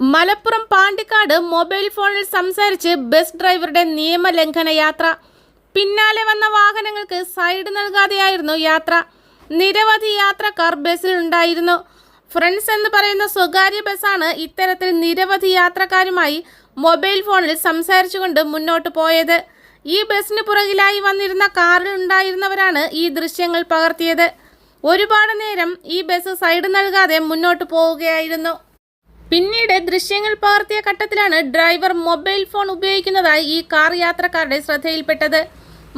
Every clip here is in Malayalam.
മലപ്പുറം പാണ്ടിക്കാട് മൊബൈൽ ഫോണിൽ സംസാരിച്ച് ബസ് ഡ്രൈവറുടെ നിയമലംഘന യാത്ര. പിന്നാലെ വന്ന വാഹനങ്ങൾക്ക് സൈഡ് നൽകാതെയായിരുന്നു യാത്ര. നിരവധി യാത്രക്കാർ ബസ്സിൽ ഉണ്ടായിരുന്നു. ഫ്രണ്ട്സ് എന്ന് പറയുന്ന സ്വകാര്യ ബസ്സാണ് ഇത്തരത്തിൽ നിരവധി യാത്രക്കാരുമായി മൊബൈൽ ഫോണിൽ സംസാരിച്ചുകൊണ്ട് മുന്നോട്ട് പോയത്. ഈ ബസ്സിന് പുറകിലായി വന്നിരുന്ന കാറിൽ ഉണ്ടായിരുന്നവരാണ് ഈ ദൃശ്യങ്ങൾ പകർത്തിയത്. ഒരുപാട് നേരം ഈ ബസ് സൈഡ് നൽകാതെ മുന്നോട്ട് പോവുകയായിരുന്നു. പിന്നീട് ദൃശ്യങ്ങൾ പകർത്തിയ ഘട്ടത്തിലാണ് ഡ്രൈവർ മൊബൈൽ ഫോൺ ഉപയോഗിക്കുന്നതായി ഈ കാർ യാത്രക്കാരുടെ ശ്രദ്ധയിൽപ്പെട്ടത്.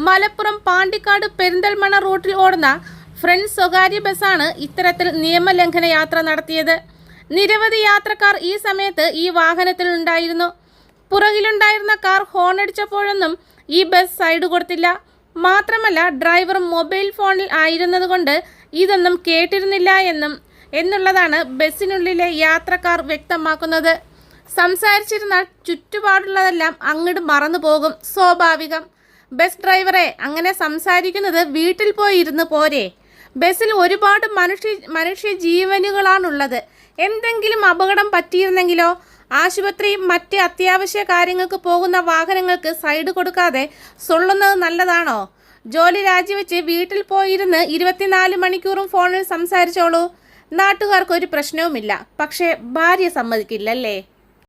മലപ്പുറം പാണ്ടിക്കാട് പെരിന്തൽമണ്ണ റൂട്ടിൽ ഓടുന്ന ഫ്രണ്ട് സ്വകാര്യ ബസ്സാണ് ഇത്തരത്തിൽ നിയമലംഘന യാത്ര നടത്തിയത്. നിരവധി യാത്രക്കാർ ഈ സമയത്ത് ഈ വാഹനത്തിൽ ഉണ്ടായിരുന്നു. പുറകിലുണ്ടായിരുന്ന കാർ ഹോണടിച്ചപ്പോഴൊന്നും ഈ ബസ് സൈഡ് കൊടുത്തില്ല. മാത്രമല്ല ഡ്രൈവർ മൊബൈൽ ഫോണിൽ ആയിരുന്നതുകൊണ്ട് ഇതൊന്നും കേട്ടിരുന്നില്ല എന്നും എന്നുള്ളതാണ് ബസ്സിനുള്ളിലെ യാത്രക്കാർ വ്യക്തമാക്കുന്നത്. സംസാരിച്ചിരുന്നാൽ ചുറ്റുപാടുള്ളതെല്ലാം അങ്ങോട്ട് മറന്നു പോകും. സ്വാഭാവികം. ബസ് ഡ്രൈവറെ അങ്ങനെ സംസാരിക്കുന്നത് വീട്ടിൽ പോയി ഇരുന്ന് പോരെ. ബസ്സിൽ ഒരുപാട് മനുഷ്യ മനുഷ്യ ജീവനുകളാണുള്ളത് എന്തെങ്കിലും അപകടം പറ്റിയിരുന്നെങ്കിലോ? ആശുപത്രി മറ്റ് അത്യാവശ്യ കാര്യങ്ങൾക്ക് പോകുന്ന വാഹനങ്ങൾക്ക് സൈഡ് കൊടുക്കാതെ സൊള്ളുന്നത് നല്ലതാണോ? ജോലി രാജിവെച്ച് വീട്ടിൽ പോയിരുന്ന് ഇരുപത്തിനാല് മണിക്കൂറും ഫോണിൽ സംസാരിച്ചോളൂ. നാട്ടുകാർക്ക് ഒരു പ്രശ്നവുമില്ല. പക്ഷേ ഭാര്യ സമ്മതിക്കില്ലല്ലേ?